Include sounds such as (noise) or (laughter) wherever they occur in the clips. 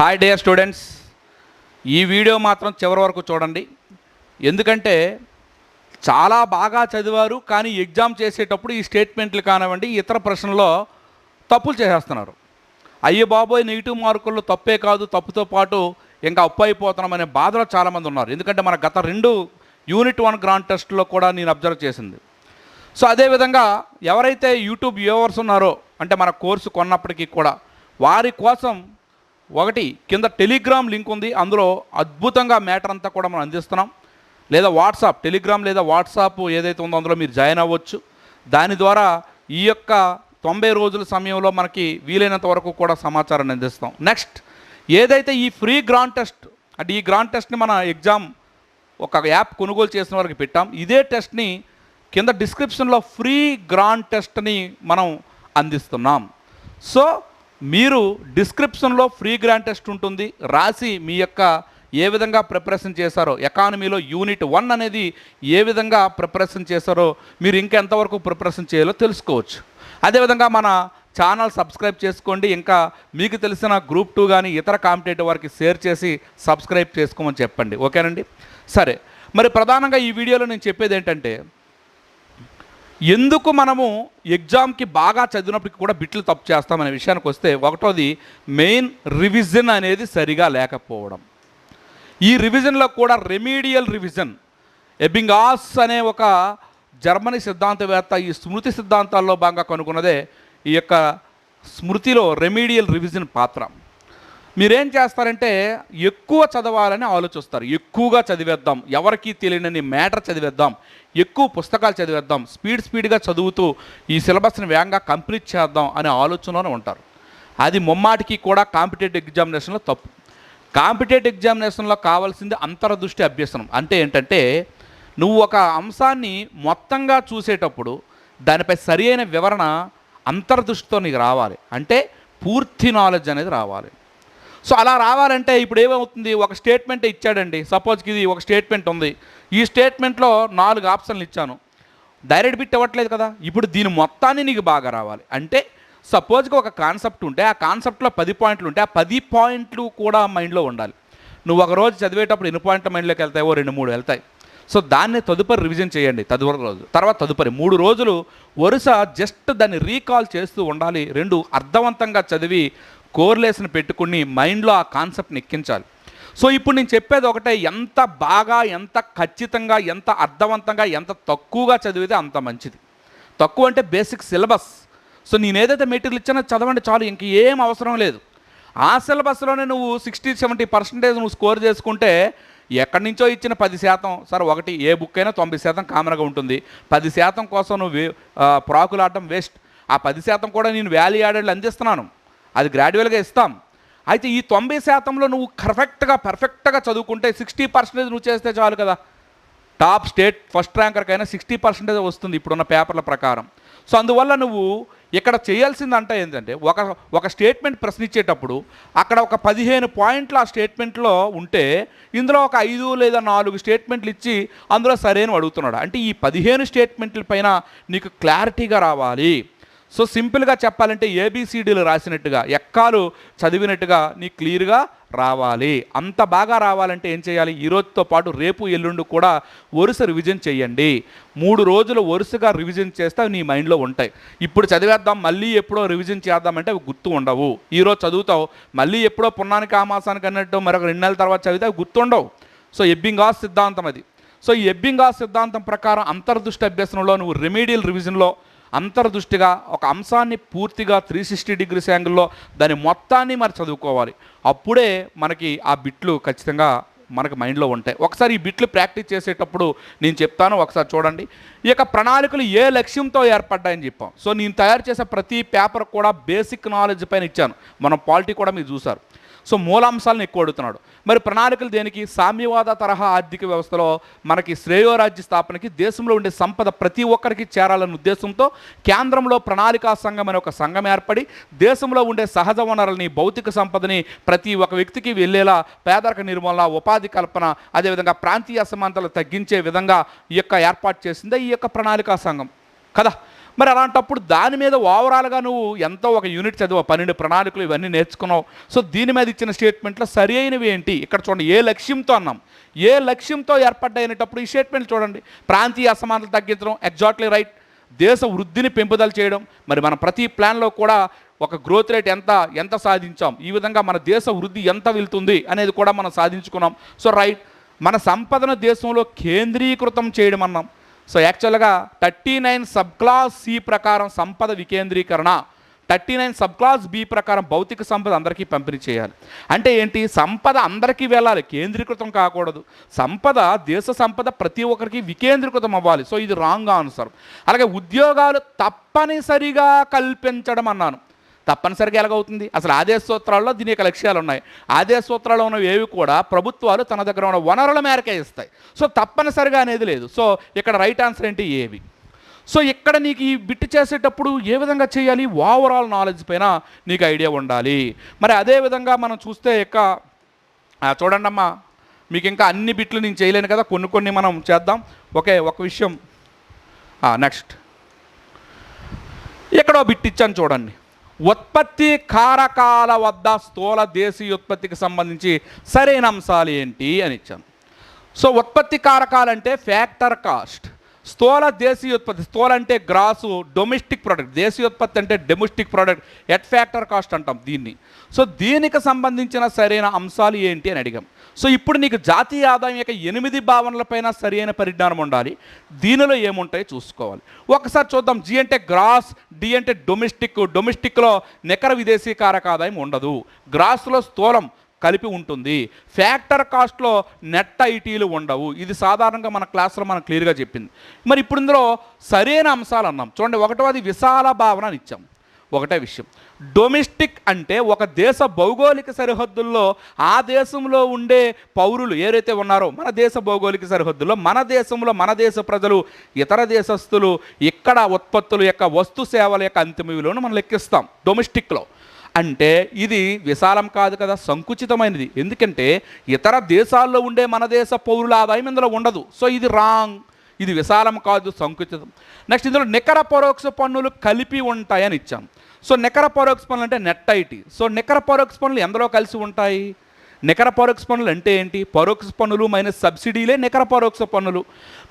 Hi dear students ఈ video మాత్రం చివరి వరకు చూడండి. ఎందుకంటే చాలా బాగా చదివారు కానీ ఎగ్జామ్ చేసేటప్పుడు ఈ స్టేట్మెంట్లు కానివ్వండి ఇతర ప్రశ్నల్లో తప్పులు చేసేస్తున్నారు. అయ్యో బాబోయ్ నెగిటివ్ మార్కుల్లో తప్పే కాదు తప్పుతో పాటు ఇంకా అప్పు అయిపోతున్నాం అనే బాధలో చాలామంది ఉన్నారు. ఎందుకంటే మన గత రెండు యూనిట్ వన్ గ్రాండ్ టెస్ట్లో కూడా నేను అబ్జర్వ్ చేసింది. సో అదేవిధంగా ఎవరైతే యూట్యూబ్ వ్యూవర్స్ ఉన్నారో అంటే మన కోర్సు కొన్నప్పటికీ కూడా వారి కోసం ఒకటి కింద టెలిగ్రామ్ లింక్ ఉంది. అందులో అద్భుతంగా మ్యాటర్ అంతా కూడా మనం అందిస్తున్నాం. లేదా వాట్సాప్ టెలిగ్రామ్ లేదా వాట్సాప్ ఏదైతే ఉందో అందులో మీరు జాయిన్ అవ్వచ్చు. దాని ద్వారా ఈ యొక్క తొంభై రోజుల సమయంలో మనకి వీలైనంత వరకు కూడా సమాచారాన్ని అందిస్తాం. నెక్స్ట్ ఏదైతే ఈ ఫ్రీ గ్రాండ్ టెస్ట్ అంటే ఈ గ్రాండ్ టెస్ట్ని మన ఎగ్జామ్ ఒక యాప్ కొనుగోలు చేసిన వారికి పెట్టాం. ఇదే టెస్ట్ని కింద డిస్క్రిప్షన్లో ఫ్రీ గ్రాండ్ టెస్ట్ని మనం అందిస్తున్నాం. సో మీరు డిస్క్రిప్షన్లో ఫ్రీ గ్రాండ్ టెస్ట్ ఉంటుంది. రాసి మీ యొక్క ఏ విధంగా ప్రిపరేషన్ చేశారో ఎకానమీలో యూనిట్ వన్ అనేది ఏ విధంగా ప్రిపరేషన్ చేశారో మీరు ఇంకెంతవరకు ప్రిపరేషన్ చేయాలో తెలుసుకోవచ్చు. అదేవిధంగా మన ఛానల్ సబ్స్క్రైబ్ చేసుకోండి. ఇంకా మీకు తెలిసిన గ్రూప్ టూ కానీ ఇతర కాంపిటేటివ్ వారికి షేర్ చేసి సబ్స్క్రైబ్ చేసుకోమని చెప్పండి. ఓకేనండి? సరే. మరి ప్రధానంగా ఈ వీడియోలో నేను చెప్పేది ఏంటంటే ఎందుకు మనము ఎగ్జామ్కి బాగా చదివినప్పటికీ కూడా బిట్లు తప్పు చేస్తామనే విషయానికి వస్తే ఒకటోది మెయిన్ రివిజన్ అనేది సరిగా లేకపోవడం. ఈ రివిజన్లో కూడా రెమీడియల్ రివిజన్ ఎబింగాస్ అనే ఒక జర్మనీ సిద్ధాంతవేత్త ఈ స్మృతి సిద్ధాంతాల్లో భాగంగా కనుగొన్నదే ఈ యొక్క స్మృతిలో రెమీడియల్ రివిజన్ పాత్ర. మీరేం చేస్తారంటే ఎక్కువ చదవాలని ఆలోచిస్తారు. ఎక్కువగా చదివేద్దాం. ఎవరికీ తెలియని మ్యాటర్ చదివేద్దాం. ఎక్కువ పుస్తకాలు చదివేద్దాం. స్పీడ్ స్పీడ్గా చదువుతూ ఈ సిలబస్ని వేగంగా కంప్లీట్ చేద్దాం అనే ఆలోచనలోనే ఉంటారు. అది ముమ్మాటికి కూడా కాంపిటేటివ్ ఎగ్జామినేషన్లో తప్పు. కాంపిటేటివ్ ఎగ్జామినేషన్లో కావాల్సింది అంతర్దృష్టి అభ్యసనం. అంటే ఏంటంటే నువ్వు ఒక అంశాన్ని మొత్తంగా చూసేటప్పుడు దానిపై సరి అయిన వివరణ అంతర్దృష్టితో నీకు రావాలి. అంటే పూర్తి నాలెడ్జ్ అనేది రావాలి. సో అలా రావాలంటే ఇప్పుడు ఏమవుతుంది? ఒక స్టేట్మెంట్ ఇచ్చాడండి. సపోజ్కి ఇది ఒక స్టేట్మెంట్ ఉంది. ఈ స్టేట్మెంట్లో నాలుగు ఆప్షన్లు ఇచ్చాను. డైరెక్ట్ బిట్ ఇవ్వట్లేదు కదా? ఇప్పుడు దీని మొత్తాన్ని నీకు బాగా రావాలి. అంటే సపోజ్కి ఒక కాన్సెప్ట్ ఉంటే ఆ కాన్సెప్ట్లో పది పాయింట్లు ఉంటే ఆ పది పాయింట్లు కూడా మైండ్లో ఉండాలి. నువ్వు ఒక రోజు చదివేటప్పుడు ఎన్ని పాయింట్ల మైండ్లోకి వెళ్తాయో రెండు మూడు వెళ్తాయి. సో దాన్ని తదుపరి రివిజన్ చేయండి తదుపరి రోజు. తర్వాత తదుపరి మూడు రోజులు వరుస జస్ట్ దాన్ని రీకాల్ చేస్తూ ఉండాలి. రెండు అర్థవంతంగా చదివి కోర్లేషన్ పెట్టుకుని మైండ్లో ఆ కాన్సెప్ట్ని ఎక్కించాలి సో ఇప్పుడు నేను చెప్పేది ఒకటే ఎంత బాగా ఎంత ఖచ్చితంగా ఎంత అర్థవంతంగా ఎంత తక్కువగా చదివితే అంత మంచిది. తక్కువ అంటే బేసిక్ సిలబస్. సో నేను ఏదైతే మెటీరియల్ ఇచ్చానో చదవండి చాలు ఇంక ఏం అవసరం లేదు. ఆ సిలబస్లోనే నువ్వు సిక్స్టీ సెవెంటీ పర్సెంటేజ్ నువ్వు స్కోర్ చేసుకుంటే ఎక్కడి నుంచో ఇచ్చిన పది శాతం సరే ఒకటి ఏ బుక్ అయినా తొంభై శాతం కామన్గా ఉంటుంది. పది శాతం కోసం నువ్వు వే- ప్రాకులాడటం వేస్ట్ ఆ పది శాతం కూడా నేను వ్యాలీ యాడెడ్లు అందిస్తున్నాను. అది గ్రాడ్యువల్గా ఇస్తాం. అయితే ఈ తొంభై శాతంలో నువ్వు కరెక్ట్గా పర్ఫెక్ట్గా చదువుకుంటే సిక్స్టీ పర్సెంటేజ్ నువ్వు చేస్తే చాలు కదా. టాప్ స్టేట్ ఫస్ట్ ర్యాంకర్కైనా సిక్స్టీ పర్సెంటేజ్ వస్తుంది ఇప్పుడున్న పేపర్ల ప్రకారం. సో అందువల్ల నువ్వు ఇక్కడ చేయాల్సిందంటే ఏంటంటే ఒక ఒక స్టేట్మెంట్ ప్రశ్నించేటప్పుడు అక్కడ ఒక పదిహేను పాయింట్లు ఆ స్టేట్మెంట్లో ఉంటే ఇందులో ఒక ఐదు లేదా నాలుగు స్టేట్మెంట్లు ఇచ్చి అందులో సరైన అడుగుతున్నాడు. అంటే ఈ పదిహేను స్టేట్మెంట్ల పైన నీకు క్లారిటీగా రావాలి. సో సింపుల్గా చెప్పాలంటే ఏబిసిడీలు రాసినట్టుగా ఎక్కాలు చదివినట్టుగా నీ క్లియర్గా రావాలి. అంత బాగా రావాలంటే ఏం చేయాలి? ఈరోజుతో పాటు రేపు ఎల్లుండి కూడా వరుస రివిజన్ చేయండి. మూడు రోజులు వరుసగా రివిజన్ చేస్తే అవి నీ మైండ్లో ఉంటాయి. ఇప్పుడు చదివేద్దాం మళ్ళీ ఎప్పుడో రివిజన్ చేద్దామంటే అవి గుర్తు ఉండవు. ఈరోజు చదువుతావు మళ్ళీ ఎప్పుడో పున్నానికి ఆమాసానికి అన్నట్టు మరొక రెండు నెలల తర్వాత చదివితే అవి గుర్తుండవు. సో ఎబ్బింగాస్ సిద్ధాంతం అది. సో ఈ ఎబ్బింగాస్ సిద్ధాంతం ప్రకారం అంతర్దృష్టి అభ్యసనంలో నువ్వు రెమీడియల్ రివిజన్లో అంతర్దృష్టిగా ఒక అంశాన్ని పూర్తిగా త్రీ సిక్స్టీ డిగ్రీస్ యాంగిల్లో దాని మొత్తాన్ని మరి చదువుకోవాలి. అప్పుడే మనకి ఆ బిట్లు ఖచ్చితంగా మనకి మైండ్లో ఉంటాయి. ఒకసారి ఈ బిట్లు ప్రాక్టీస్ చేసేటప్పుడు నేను చెప్తాను ఒకసారి చూడండి. ఈ యొక్క ప్రణాళికలు ఏ లక్ష్యంతో ఏర్పడ్డాయని చెప్పాం. సో నేను తయారు చేసే ప్రతి పేపర్ కూడా బేసిక్ నాలెడ్జ్ పైన ఇచ్చాను. మనం పాలిటీ కూడా మీరు చూసారు సో మూలాంశాలను ఎక్కువ అడుగుతున్నాడు. మరి ప్రణాళికలు దేనికి? సామ్యవాద తరహా ఆర్థిక వ్యవస్థలో మనకి శ్రేయోరాజ్య స్థాపనకి దేశంలో ఉండే సంపద ప్రతి ఒక్కరికి చేరాలన్న ఉద్దేశంతో కేంద్రంలో ప్రణాళికా సంఘం అనే ఒక సంఘం ఏర్పడి దేశంలో ఉండే సహజ వనరులని భౌతిక సంపదని ప్రతి ఒక్క వ్యక్తికి వెళ్ళేలా పేదరిక నిర్మూలన ఉపాధి కల్పన అదేవిధంగా ప్రాంతీయ అసమానతలు తగ్గించే విధంగా ఈ యొక్క ఏర్పాటు చేసిందే ఈ యొక్క ప్రణాళికా సంఘం. కదా? మరి అలాంటప్పుడు దాని మీద ఓవరాల్గా నువ్వు ఎంతో ఒక యూనిట్ చదివా పన్నెండు ప్రణాళికలు ఇవన్నీ నేర్చుకున్నావు. సో దీని మీద ఇచ్చిన స్టేట్మెంట్లో సరి అయినవి ఏంటి? ఇక్కడ చూడండి ఏ లక్ష్యంతో అన్నాం? ఏ లక్ష్యంతో ఏర్పడ్డైనటప్పుడు ఈ స్టేట్మెంట్ చూడండి. ప్రాంతీయ అసమానతలు తగ్గించడం ఎగ్జాక్ట్లీ రైట్. దేశ వృద్ధిని పెంపుదల చేయడం. మరి మన ప్రతి ప్లాన్లో కూడా ఒక గ్రోత్ రేట్ ఎంత ఎంత సాధించాం? ఈ విధంగా మన దేశ వృద్ధి ఎంత వెళ్తుంది అనేది కూడా మనం సాధించుకున్నాం. సో రైట్ మన సంపదను దేశంలో కేంద్రీకృతం చేయడం అన్నాం. సో యాక్చువల్గా thirty nine sub clause C ప్రకారం సంపద వికేంద్రీకరణ thirty nine sub clause B ప్రకారం భౌతిక సంపద అందరికీ పంపిణీ చేయాలి. అంటే ఏంటి? సంపద అందరికీ వెళ్ళాలి కేంద్రీకృతం కాకూడదు. సంపద దేశ సంపద ప్రతి ఒక్కరికి వికేంద్రీకృతం అవ్వాలి. సో ఇది రాంగ్ ఆన్సర్ అలాగే ఉద్యోగాలు తప్పనిసరిగా కల్పించడం అన్నాను. తప్పనిసరిగా ఎలాగవుతుంది? అసలు ఆదేశ సూత్రాల్లో దీని యొక్క లక్ష్యాలు ఉన్నాయి ఆదేశ సూత్రాల్లో ఉన్నవి ఏవి కూడా ప్రభుత్వాలు తన దగ్గర ఉన్న వనరుల మేరకే ఇస్తాయి. సో తప్పనిసరిగా అనేది లేదు. సో ఇక్కడ రైట్ ఆన్సర్ ఏంటి? ఏవి? సో ఇక్కడ నీకు ఈ బిట్ చేసేటప్పుడు ఏ విధంగా చేయాలి? ఓవరాల్ నాలెడ్జ్ పైన నీకు ఐడియా ఉండాలి. మరి అదే విధంగా మనం చూస్తే ఇక చూడండమ్మా చూడండి అమ్మా. మీకు ఇంకా అన్ని బిట్లు నేను చేయలేను కదా. కొన్ని కొన్ని మనం చేద్దాం. ఒకే ఒక విషయం. నెక్స్ట్. ఎక్కడో బిట్ ఇచ్చాను చూడండి. ఉత్పత్తి కారకాల వద్ద స్థూల దేశీయ ఉత్పత్తికి సంబంధించి సరైన అంశాలు ఏంటి అని ఇచ్చాను. సో ఉత్పత్తి కారకాలంటే ఫ్యాక్టర్ కాస్ట్. స్థూల దేశీయ ఉత్పత్తి స్థూల అంటే గ్రాసు డొమెస్టిక్ ప్రోడక్ట్. దేశీయ ఉత్పత్తి అంటే domestic product. At factor cost అంటాం దీన్ని. సో దీనికి సంబంధించిన సరైన అంశాలు ఏంటి అని అడిగాం. సో ఇప్పుడు నీకు జాతీయ ఆదాయం యొక్క ఎనిమిది భావనలపైన సరైన పరిజ్ఞానం ఉండాలి. దీనిలో ఏముంటాయో చూసుకోవాలి. ఒకసారి చూద్దాం. జీ అంటే గ్రాస్ డి అంటే డొమెస్టిక్ డొమెస్టిక్లో నికర విదేశీ కారక ఆదాయం ఉండదు. గ్రాస్లో స్థూలం కలిపి ఉంటుంది. ఫ్యాక్టర్ కాస్ట్లో నెట్ ఐటీలు ఉండవు. ఇది సాధారణంగా మన క్లాస్లో మనం క్లియర్గా చెప్పింది. మరి ఇప్పుడు ఇందులో సరైన అంశాలు అన్నాం. చూడండి ఒకటవది విశాల భావన అని ఇచ్చాం ఒకటే విషయం. డొమెస్టిక్ అంటే ఒక దేశ భౌగోళిక సరిహద్దుల్లో ఆ దేశంలో ఉండే పౌరులు ఏదైతే ఉన్నారో మన దేశ భౌగోళిక సరిహద్దుల్లో మన దేశంలో మన దేశ ప్రజలు ఇతర దేశస్తులు ఇక్కడ ఉత్పత్తుల యొక్క వస్తు సేవల యొక్క అంతిమ విలువను మనం లెక్కిస్తాం డొమెస్టిక్లో అంటే ఇది విశాలం కాదు కదా సంకుచితమైనది. ఎందుకంటే ఇతర దేశాల్లో ఉండే మన దేశ పౌరుల ఆదాయం ఇందులో ఉండదు. సో ఇది రాంగ్ ఇది విశాలం కాదు సంకుచితం. నెక్స్ట్ ఇందులో నికర పరోక్ష పన్నులు కలిపి ఉంటాయని ఇచ్చాం. సో నికర పరోక్ష పన్నులు అంటే నెట్ ఐటీ. సో నికర పరోక్ష పన్నులు ఎందులో కలిసి ఉంటాయి? నికర పరోక్ష పన్నులు అంటే ఏంటి? పరోక్ష పన్నులు మైనస్ సబ్సిడీలే నికర పరోక్ష పన్నులు.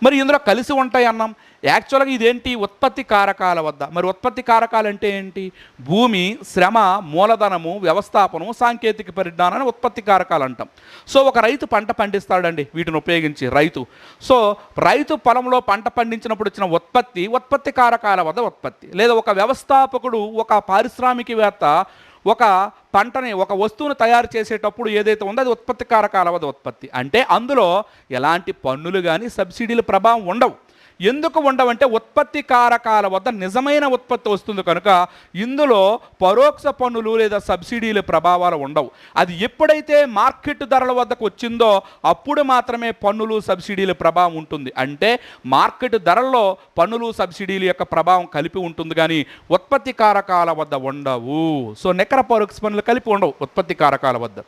మరి ఇందులో కలిసి ఉంటాయి అన్నాం. యాక్చువల్గా ఇదేంటి? ఉత్పత్తి కారకాల వద్ద. మరి ఉత్పత్తి కారకాలు అంటే ఏంటి? భూమి శ్రమ మూలధనము వ్యవస్థాపనము సాంకేతిక పరిజ్ఞానాన్ని ఉత్పత్తి కారకాలు అంటాం. సో ఒక రైతు పంట పండిస్తాడండి. వీటిని ఉపయోగించి రైతు. సో రైతు పొలంలో పంట పండించినప్పుడు వచ్చిన ఉత్పత్తి ఉత్పత్తి కారకాల వద్ద ఉత్పత్తి. లేదా ఒక వ్యవస్థాపకుడు ఒక పారిశ్రామికవేత్త ఒక పంటని ఒక వస్తువును తయారు చేసేటప్పుడు ఏదైతే ఉందో అది ఉత్పత్తి కారకాలవద ఉత్పత్తి. అంటే అందులో ఎలాంటి పన్నులు కానీ సబ్సిడీల ప్రభావం ఉండవు. ఎందుకు ఉండవంటే ఉత్పత్తి కారకాల వద్ద నిజమైన ఉత్పత్తి వస్తుంది కనుక ఇందులో పరోక్ష పన్నులు లేదా సబ్సిడీల ప్రభావాలు ఉండవు. అది ఎప్పుడైతే మార్కెట్ ధరల వద్దకు వచ్చిందో అప్పుడు మాత్రమే పన్నులు సబ్సిడీల ప్రభావం ఉంటుంది. అంటే మార్కెట్ ధరల్లో పన్నులు సబ్సిడీల యొక్క ప్రభావం కలిపి ఉంటుంది కానీ ఉత్పత్తి కారకాల వద్ద ఉండవు. సో నికర పరోక్ష పన్నులు కలిపి ఉండవు ఉత్పత్తి కారకాల వద్ద.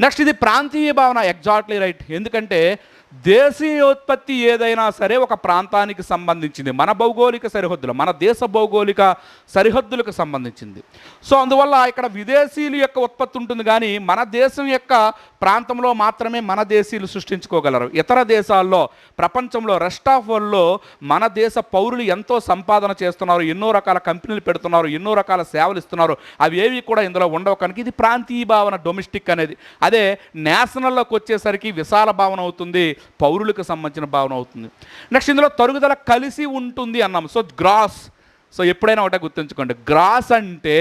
నెక్స్ట్ ఇది ప్రాంతీయ భావన. ఎగ్జాక్ట్లీ రైట్ ఎందుకంటే దేశీయోత్పత్తి ఏదైనా సరే ఒక ప్రాంతానికి సంబంధించింది. మన భౌగోళిక సరిహద్దులు మన దేశ భౌగోళిక సరిహద్దులకు సంబంధించింది. సో అందువల్ల ఇక్కడ విదేశీయుల యొక్క ఉత్పత్తి ఉంటుంది కానీ మన దేశం యొక్క ప్రాంతంలో మాత్రమే మన దేశీయులు సృష్టించుకోగలరు. ఇతర దేశాల్లో ప్రపంచంలో రెస్ట్ ఆఫ్ వరల్డ్లో మన దేశ పౌరులు ఎంతో సంపాదన చేస్తున్నారు ఎన్నో రకాల కంపెనీలు పెడుతున్నారు ఎన్నో రకాల సేవలు ఇస్తున్నారు. అవి ఏవి కూడా ఇందులో ఉండవు కనుక ఇది ప్రాంతీయ భావన డొమెస్టిక్ అనేది. అదే నేషనల్లోకి వచ్చేసరికి విశాల భావన అవుతుంది. పౌరులకు సంబంధించిన భావన అవుతుంది. నెక్స్ట్ ఇందులో తరుగుదల కలిసి ఉంటుంది అన్నాం. సో గ్రాస్ సో ఎప్పుడైనా ఒకటే గుర్తుంచుకోండి. గ్రాస్ అంటే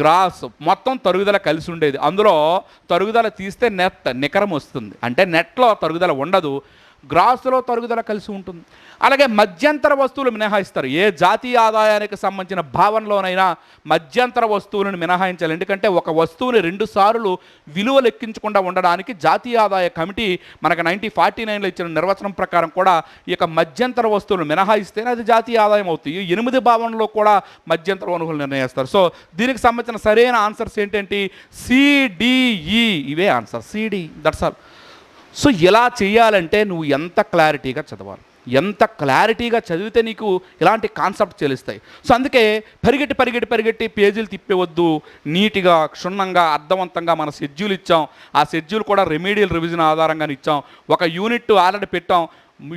గ్రాస్ మొత్తం తరుగుదల కలిసి ఉండేది. అందులో తరుగుదల తీస్తే నెట్ నికరం వస్తుంది. అంటే నెట్లో తరుగుదల ఉండదు. గ్రాసులో తరుగుదల కలిసి ఉంటుంది. అలాగే మధ్యంతర వస్తువులు మినహాయిస్తారు. ఏ జాతీయ ఆదాయానికి సంబంధించిన భావనలోనైనా మధ్యంతర వస్తువులను మినహాయించాలి. ఎందుకంటే ఒక వస్తువుని రెండు సార్లు విలువ లెక్కించకుండా ఉండడానికి జాతీయ ఆదాయ కమిటీ మనకు నైన్టీన్ ఫార్టీ నైన్లో ఇచ్చిన నిర్వచనం ప్రకారం కూడా ఈ యొక్క మధ్యంతర వస్తువులు మినహాయిస్తేనే అది జాతీయ ఆదాయం అవుతుంది. ఈ ఎనిమిది భావనలో కూడా మధ్యంతర వనరులు నిర్ణయిస్తారు. సో దీనికి సంబంధించిన సరైన ఆన్సర్స్ ఏంటంటే సిడిఈ ఇవే answer. CD that's all so ఇలా చేయాలంటే నువ్వు ఎంత క్లారిటీగా చదవాలి. ఎంత క్లారిటీగా చదివితే నీకు ఇలాంటి కాన్సెప్ట్ తెలుస్తాయి. సో అందుకే పరిగెట్టి పరిగెట్టి పరిగెట్టి పేజీలు తిప్పేవద్దు. నీట్గా క్షుణ్ణంగా అర్థవంతంగా మన షెడ్యూల్ ఇచ్చాం. ఆ షెడ్యూల్ కూడా రెమీడియల్ రివిజన్ ఆధారంగా ఇచ్చాం. ఒక యూనిట్ ఆల్రెడీ పెట్టాం.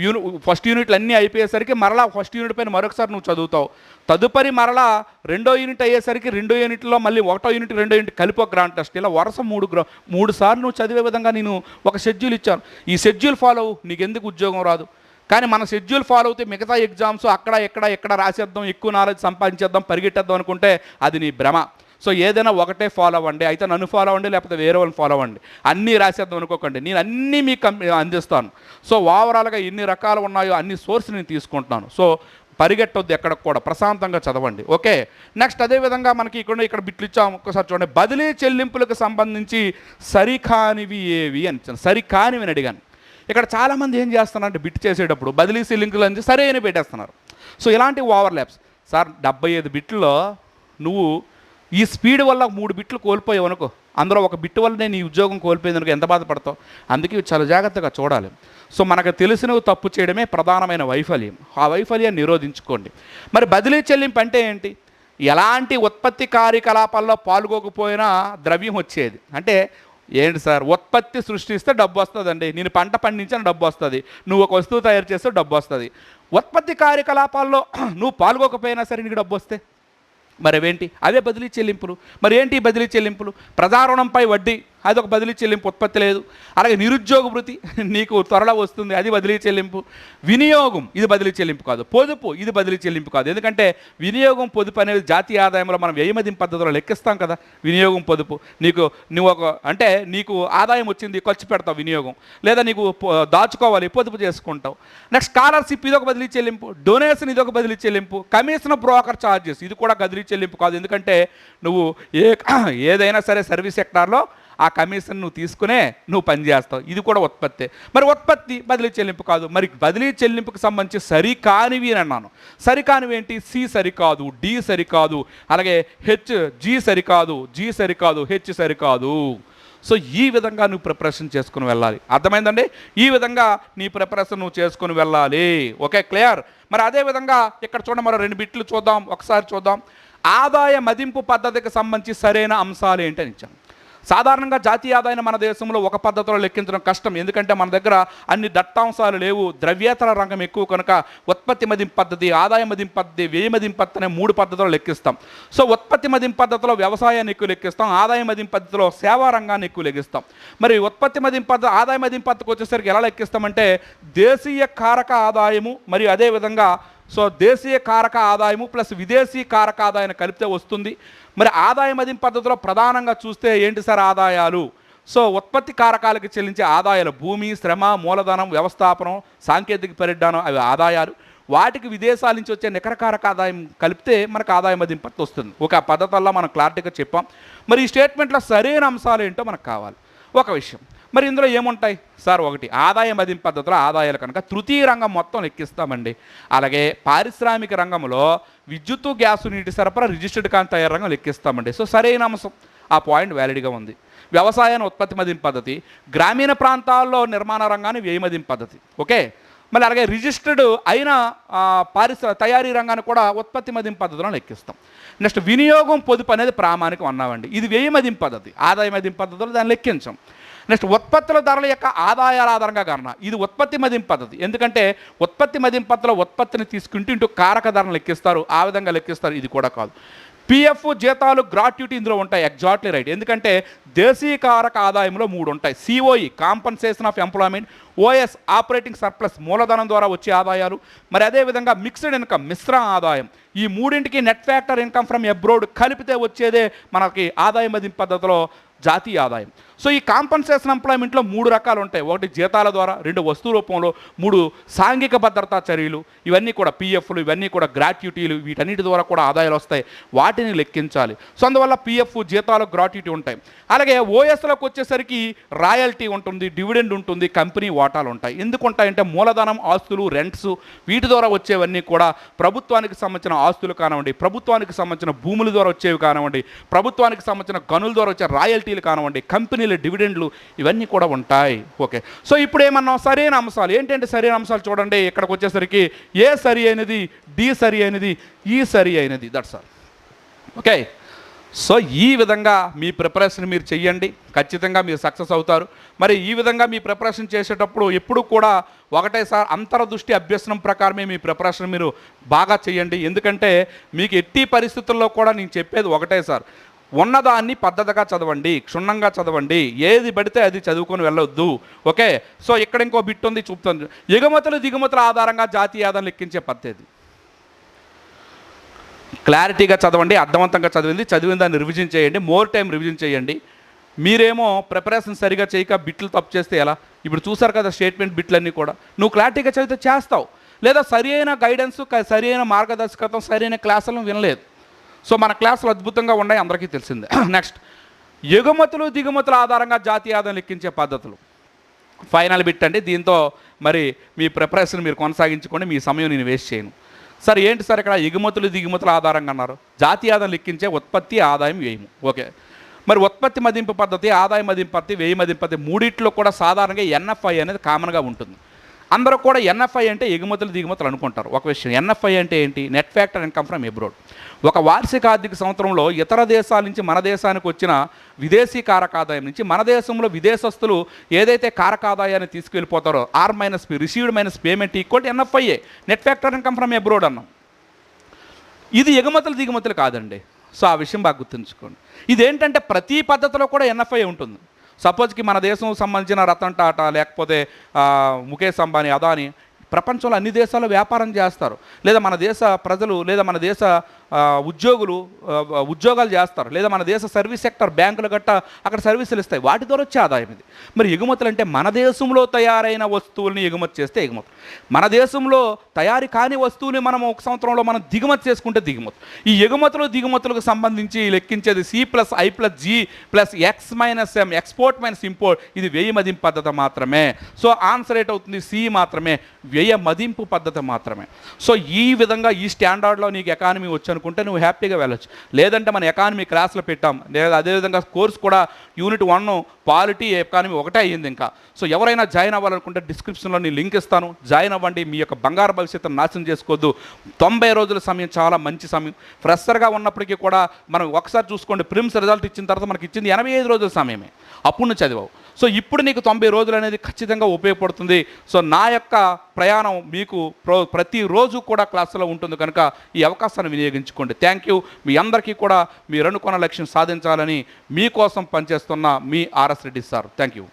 యూని ఫస్ట్ యూనిట్లు అన్నీ అయిపోయేసరికి మరలా ఫస్ట్ యూనిట్ పైన మరొకసారి నువ్వు చదువుతావు. తదుపరి మరలా రెండో యూనిట్ అయ్యేసరికి రెండో యూనిట్లో మళ్ళీ ఒకటో యూనిట్ రెండో యూనిట్ కలిపి ఒక గ్రాండ్ టెస్ట్. ఇలా వరుస మూడు గ్రా మూడు సార్లు నువ్వు చదివే విధంగా నేను ఒక షెడ్యూల్ ఇచ్చాను. ఈ షెడ్యూల్ ఫాలో అవ్వు, నీకు ఎందుకు ఉద్యోగం రాదు. కానీ మన షెడ్యూల్ ఫాలో అవుతే మిగతా ఎగ్జామ్స్ అక్కడ ఎక్కడ ఎక్కడ రాసేద్దాం ఎక్కువ నాలెడ్జ్ సంపాదించేద్దాం పరిగెట్టేద్దాం అనుకుంటే అది నీ భ్రమ. సో ఏదైనా ఒకటే ఫాలో అవ్వండి. అయితే నన్ను ఫాలో అవ్వండి లేకపోతే వేరే వాళ్ళని ఫాలో అవ్వండి. అన్నీ రాసేద్దాం అనుకోకండి. నేను అన్నీ మీకు అందిస్తాను. సో ఓవరాల్గా ఎన్ని రకాలు ఉన్నాయో అన్ని సోర్స్ నేను తీసుకుంటున్నాను. సో పరిగెట్టొద్దు ఎక్కడ కూడా. ప్రశాంతంగా చదవండి. ఓకే? నెక్స్ట్ అదేవిధంగా మనకి ఇక్కడ ఇక్కడ బిట్లు ఇచ్చాము ఒక్కసారి చూడండి. బదిలీ చెల్లింపులకు సంబంధించి సరికానివి ఏవి అని సరికానివి అని అడిగాను. ఇక్కడ చాలామంది ఏం చేస్తున్నారంటే బిట్ చేసేటప్పుడు బదిలీ చెల్లింపులు అని సరే అని పెట్టేస్తున్నారు. సో ఇలాంటి ఓవర్ ల్యాప్స్ సార్ డెబ్బై ఐదు బిట్లో నువ్వు ఈ స్పీడ్ వల్ల మూడు బిట్లు కోల్పోయావు అనుకో. అందులో ఒక బిట్ వల్ల నేను ఈ ఉద్యోగం కోల్పోయేందుకు ఎంత బాధపడతావు? అందుకే చాలా జాగ్రత్తగా చూడాలి. సో మనకు తెలిసినవి తప్పు చేయడమే ప్రధానమైన వైఫల్యం. ఆ వైఫల్యాన్ని నిరోధించుకోండి. మరి బదిలీ చెల్లింపు అంటే ఏంటి? ఎలాంటి ఉత్పత్తి కార్యకలాపాల్లో పాల్గొకపోయినా ద్రవ్యం వచ్చేది. అంటే ఏంటి సార్? ఉత్పత్తి సృష్టిస్తే డబ్బు వస్తుందండి. నేను పంట పండించిన డబ్బు వస్తుంది. నువ్వు ఒక వస్తువు తయారు చేస్తే డబ్బు వస్తుంది. ఉత్పత్తి కార్యకలాపాల్లో (clears throat) నువ్వు పాల్గొకపోయినా సరే నీకు డబ్బు వస్తే? మరి అవేంటి అవే బదిలీ చెల్లింపులు. మరి ఏంటి బదిలీ చెల్లింపులు? ప్రజారుణంపై వడ్డీ. అది ఒక బదిలీ చెల్లింపు ఉత్పత్తి లేదు. అలాగే నిరుద్యోగ వృత్తి (laughs) నీకు త్వరలో వస్తుంది. అది బదిలీ చెల్లింపు. వినియోగం ఇది బదిలీ చెల్లింపు కాదు. పొదుపు ఇది బదిలీ చెల్లింపు కాదు. ఎందుకంటే వినియోగం పొదుపు అనేది జాతీయ ఆదాయంలో మనం వ్యయమదింపు పద్ధతిలో లెక్కిస్తాం కదా. వినియోగం పొదుపు. నీకు నువ్వు ఒక అంటే నీకు ఆదాయం వచ్చింది ఖర్చు పెడతావు వినియోగం. లేదా నీకు దాచుకోవాలి పొదుపు చేసుకుంటావు. నెక్స్ట్ స్కాలర్షిప్ ఇది ఒక బదిలీ చెల్లింపు. డొనేషన్ ఇది ఒక బదిలీ చెల్లింపు. కమిషన్ బ్రోకర్ ఛార్జెస్ ఇది కూడా బదిలీ చెల్లింపు కాదు. ఎందుకంటే నువ్వు ఏ (clears throat) ఏదైనా సరే సర్వీస్ సెక్టార్లో ఆ కమిషన్ నువ్వు తీసుకునే నువ్వు పనిచేస్తావు ఇది కూడా ఉత్పత్తి. మరి ఉత్పత్తి బదిలీ చెల్లింపు కాదు. మరి బదిలీ చెల్లింపుకి సంబంధించి సరికానివి అని అన్నాను. సరికానివి ఏంటి? సి సరికాదు డి సరికాదు అలాగే హెచ్ జి సరికాదు జి సరికాదు హెచ్ సరికాదు. సో ఈ విధంగా నువ్వు ప్రిపరేషన్ చేసుకుని వెళ్ళాలి. అర్థమైందండి? ఈ విధంగా నీ ప్రిపరేషన్ నువ్వు చేసుకుని వెళ్ళాలి. Okay clear? మరి అదే విధంగా ఇక్కడ చూడండి మరో రెండు బిట్లు చూద్దాం. ఒకసారి చూద్దాం. ఆదాయ మదింపు పద్ధతికి సంబంధించి సరైన అంశాలు ఏంటి అని ఇచ్చాను. సాధారణంగా జాతీయ ఆదాయాన్ని మన దేశంలో ఒక పద్ధతిలో లెక్కించడం కష్టం. ఎందుకంటే మన దగ్గర అన్ని దత్తాంశాలు లేవు. ద్రవ్యేతర రంగం ఎక్కువ కనుక ఉత్పత్తి మదింపు పద్ధతి ఆదాయ మదింపు పద్ధతి వ్యయ మదింపు పద్ధతి అనే మూడు పద్ధతులు లెక్కిస్తాం. సో ఉత్పత్తి మదింపు పద్ధతిలో వ్యవసాయాన్ని ఎక్కువ లెక్కిస్తాం. ఆదాయ మదింపు పద్ధతిలో సేవా రంగాన్ని ఎక్కువ లెక్కిస్తాం. మరి ఉత్పత్తి మదింపు పద్ధతి ఆదాయ మదింపు పద్ధతికి వచ్చేసరికి ఎలా లెక్కిస్తామంటే దేశీయ కారక ఆదాయము మరియు అదేవిధంగా సో దేశీయ కారక ఆదాయము ప్లస్ విదేశీ కారక ఆదాయాన్ని కలిపితే వస్తుంది. మరి ఆదాయ మదింపు పద్ధతిలో ప్రధానంగా చూస్తే ఏంటి సార్ ఆదాయాలు? సో ఉత్పత్తి కారకాలకు చెల్లించే ఆదాయాలు భూమి శ్రమ మూలధనం వ్యవస్థాపనం సాంకేతిక పరిజ్ఞానం అవి ఆదాయాలు. వాటికి విదేశాల నుంచి వచ్చే నికర కారక ఆదాయం కలిపితే మనకు ఆదాయ మదింపు పద్ధతి వస్తుంది. ఒక పద్ధతుల్లో మనం క్లారిటీగా చెప్పాం. మరి ఈ స్టేట్మెంట్లో సరైన అంశాలు ఏంటో మనకు కావాలి. ఒక విషయం. మరి ఇందులో ఏముంటాయి? సార్ ఒకటి. ఆదాయ మదింపు పద్ధతిలో ఆదాయాలు కనుక తృతీయ రంగం మొత్తం లెక్కిస్తామండి. అలాగే పారిశ్రామిక రంగంలో విద్యుత్తు గ్యాసు నీటి సరఫరా రిజిస్టర్డ్ కాని తయారు రంగం లెక్కిస్తామండి. సో సరైన అంశం. ఆ పాయింట్ వ్యాలిడ్గా ఉంది. వ్యవసాయాన్ని ఉత్పత్తి మదింపు పద్ధతి గ్రామీణ ప్రాంతాల్లో నిర్మాణ రంగాన్ని వ్యయ మదింపు పద్ధతి. ఓకే? మళ్ళీ అలాగే రిజిస్టర్డ్ అయిన పారిశ్ర తయారీ రంగాన్ని కూడా ఉత్పత్తి మదింపు పద్ధతిలో లెక్కిస్తాం. నెక్స్ట్ వినియోగం పొదుపు అనేది ప్రామాణికం అన్నామండి. ఇది వ్యయ మదింపు పద్ధతి. ఆదాయ మదింపు పద్ధతిలో దాన్ని లెక్కించాం. నెక్స్ట్ ఉత్పత్తుల ధరల యొక్క ఆదాయాల ఆధారంగా గణన ఇది ఉత్పత్తి మదింపు పద్ధతి. ఎందుకంటే ఉత్పత్తి మదింపు పద్ధతిలో ఉత్పత్తిని తీసుకుంటూ ఇంటూ కారక ధరను లెక్కిస్తారు ఆ విధంగా లెక్కిస్తారు ఇది కూడా కాదు. పిఎఫ్ జీతాలు గ్రాట్యుటీ ఇందులో ఉంటాయి ఎగ్జాక్ట్లీ రైట్ ఎందుకంటే దేశీయ కారక ఆదాయంలో మూడు ఉంటాయి. COE compensation of employment OS operating surplus మూలధనం ద్వారా వచ్చే ఆదాయాలు మరి అదేవిధంగా మిక్స్డ్ ఇన్కమ్ మిశ్ర ఆదాయం. ఈ మూడింటికి net factor income from abroad కలిపితే వచ్చేదే మనకి ఆదాయ మదింపు పద్ధతిలో జాతీయ ఆదాయం. సో ఈ కాంపన్సేషన్ ఎంప్లాయ్మెంట్లో మూడు రకాలు ఉంటాయి. ఒకటి జీతాల ద్వారా రెండు వస్తు రూపంలో మూడు సాంఘిక భద్రతా చర్యలు ఇవన్నీ కూడా పిఎఫ్లు ఇవన్నీ కూడా గ్రాట్యుటీలు వీటన్నిటి ద్వారా కూడా ఆదాయాలు వస్తాయి. వాటిని లెక్కించాలి. సో అందువల్ల పిఎఫ్ జీతాలు గ్రాట్యుటీ ఉంటాయి. అలాగే ఓఎస్లోకి వచ్చేసరికి రాయల్టీ ఉంటుంది డివిడెండ్ ఉంటుంది కంపెనీ వాటాలు ఉంటాయి. ఎందుకు ఉంటాయంటే మూలధనం ఆస్తులు రెంట్స్ వీటి ద్వారా వచ్చేవన్నీ కూడా ప్రభుత్వానికి సంబంధించిన ఆస్తులు కానివ్వండి ప్రభుత్వానికి సంబంధించిన భూముల ద్వారా వచ్చేవి కానివ్వండి ప్రభుత్వానికి సంబంధించిన గనుల ద్వారా వచ్చే రాయల్టీలు కానివ్వండి కంపెనీ కంపెనీల డివిడెండ్లు ఇవన్నీ కూడా ఉంటాయి. ఓకే. సో ఇప్పుడు ఏమన్నాం సరైన అంశాలు. ఏంటంటే సరైన అంశాలు చూడండి. ఇక్కడికి వచ్చేసరికి ఏ సరి అయినది? డి సరి అయినది? ఈ సరి అయినది. That's all okay. సో ఈ విధంగా మీ ప్రిపరేషన్ మీరు చెయ్యండి. ఖచ్చితంగా మీరు సక్సెస్ అవుతారు. మరి ఈ విధంగా మీ ప్రిపరేషన్ చేసేటప్పుడు ఎప్పుడు కూడా ఒకటేసారి అంతర్దృష్టి అభ్యసనం ప్రకారమే మీ ప్రిపరేషన్ మీరు బాగా చేయండి ఎందుకంటే మీకు ఎట్టి పరిస్థితుల్లో కూడా నేను చెప్పేది ఒకటే సార్ ఉన్నదాన్ని పద్ధతిగా చదవండి క్షుణ్ణంగా చదవండి. ఏది పడితే అది చదువుకొని వెళ్ళొద్దు. ఓకే? సో ఇక్కడ ఇంకో బిట్ ఉంది చూపుతుంది ఎగుమతులు దిగుమతుల ఆధారంగా జాతీయ ఆదాయం లెక్కించే పద్ధతి. క్లారిటీగా చదవండి అర్థవంతంగా చదివింది చదివిన దాన్ని రివిజన్ చేయండి మోర్ టైం రివిజన్ చేయండి. మీరేమో ప్రిపరేషన్ సరిగా చేయక బిట్లు తప్పు చేస్తే ఎలా? ఇప్పుడు చూసారు కదా స్టేట్మెంట్ బిట్లన్నీ కూడా. నువ్వు క్లారిటీగా చదివితే చేస్తావు. లేదా సరి అయిన గైడెన్స్ సరి అయిన మార్గదర్శకత్వం సరైన క్లాసులను వినలేదు. సో మన క్లాసులు అద్భుతంగా ఉన్నాయి అందరికీ తెలిసిందే. (clears throat) నెక్స్ట్ ఎగుమతులు దిగుమతుల ఆధారంగా జాతీయ ఆదాయం లెక్కించే పద్ధతులు. ఫైనల్ బిట్ అండి. దీంతో మరి మీ ప్రిపరేషన్ మీరు కొనసాగించుకోండి మీ సమయం నేను వేస్ట్ చేయను. సార్ ఏంటి సార్ ఇక్కడ ఎగుమతులు దిగుమతుల ఆధారంగా అన్నారు? జాతీయ ఆదాయం లెక్కించే ఉత్పత్తి ఆదాయం వ్యయము. ఓకే మరి ఉత్పత్తి మదింపు పద్ధతి ఆదాయ మదింపు పద్ధతి వ్యయ మదింపు పద్ధతి మూడిట్లో కూడా సాధారణంగా ఎన్ఎఫ్ఐ అనేది కామన్గా ఉంటుంది. అందరూ కూడా ఎన్ఎఫ్ఐ అంటే ఎగుమతులు దిగుమతులు అనుకుంటారు. ఒక విషయం ఎన్ఎఫ్ఐ అంటే ఏంటి? Net factor income from abroad ఒక వార్షిక ఆర్థిక సంవత్సరంలో ఇతర దేశాల నుంచి మన దేశానికి వచ్చిన విదేశీ కారకాదాయం నుంచి మన దేశంలో విదేశస్తులు ఏదైతే కారకాదాయాన్ని తీసుకెళ్ళిపోతారో R minus P received minus payment equal NFIA net factor income from abroad అన్నాం. ఇది ఎగుమతులు దిగుమతులు కాదండి. సో ఆ విషయం బాగా గుర్తుంచుకోండి. ఇదేంటంటే ప్రతి పద్ధతిలో కూడా ఎన్ఎఫ్ఐ ఉంటుంది. సపోజ్కి మన దేశం సంబంధించిన రతన్ టాటా లేకపోతే ముఖేష్ అంబానీ అదాని ప్రపంచంలో అన్ని దేశాల్లో వ్యాపారం చేస్తారు. లేదా మన దేశ ప్రజలు లేదా మన దేశ ఉద్యోగులు ఉద్యోగాలు చేస్తారు. లేదా మన దేశ సర్వీస్ సెక్టర్ బ్యాంకులు గట్ట అక్కడ సర్వీసులు ఇస్తాయి. వాటి ద్వారా వచ్చే ఆదాయం ఇది. మరి ఎగుమతులు అంటే మన దేశంలో తయారైన వస్తువుల్ని ఎగుమతి చేస్తే ఎగుమతి. మన దేశంలో తయారీ కాని వస్తువుని మనం ఒక సంవత్సరంలో మనం దిగుమతి చేసుకుంటే దిగుమతి. ఈ ఎగుమతులు దిగుమతులకు సంబంధించి లెక్కించేది C plus I plus G plus X minus M export minus import ఇది వ్యయ మదింపు పద్ధతి మాత్రమే. సో ఆన్సర్ రేట్ అవుతుంది సి మాత్రమే. వ్యయ మదింపు పద్ధతి మాత్రమే. సో ఈ విధంగా ఈ స్టాండర్డ్లో నీకు ఎకానమీ వచ్చాను అనుకుంటే నువ్వు హ్యాపీగా వెళ్ళొచ్చు. లేదంటే మన ఎకానమీ క్లాస్లో పెట్టాం. లేదా అదేవిధంగా కోర్స్ కూడా యూనిట్ వన్ పాలిటీ ఎకానమీ ఒకటే అయ్యింది ఇంకా. సో ఎవరైనా జాయిన్ అవ్వాలనుకుంటే డిస్క్రిప్షన్లో నేను లింక్ ఇస్తాను. జాయిన్ అవ్వండి. మీ యొక్క బంగారు భవిష్యత్తును నాశనం చేసుకోవద్దు. తొంభై రోజుల సమయం చాలా మంచి సమయం. ఫ్రెషర్గా ఉన్నప్పటికీ కూడా మనం ఒకసారి చూసుకోండి. ప్రిమ్స్ రిజల్ట్ ఇచ్చిన తర్వాత మనకి ఇచ్చింది ఎనభై ఐదు రోజుల సమయమే. అప్పుడు నువ్వు చదివావు. సో ఇప్పుడు నీకు తొంభై రోజులు అనేది ఖచ్చితంగా ఉపయోగపడుతుంది. సో నా యొక్క ప్రయాణం మీకు ప్రో ప్రతిరోజు కూడా క్లాసులో ఉంటుంది కనుక ఈ అవకాశాన్ని వినియోగించుకోండి. థ్యాంక్ యూ మీ అందరికీ కూడా మీరు అనుకున్న లక్ష్యం సాధించాలని మీకోసం పనిచేస్తున్న మీ RS Reddy sir. Thank you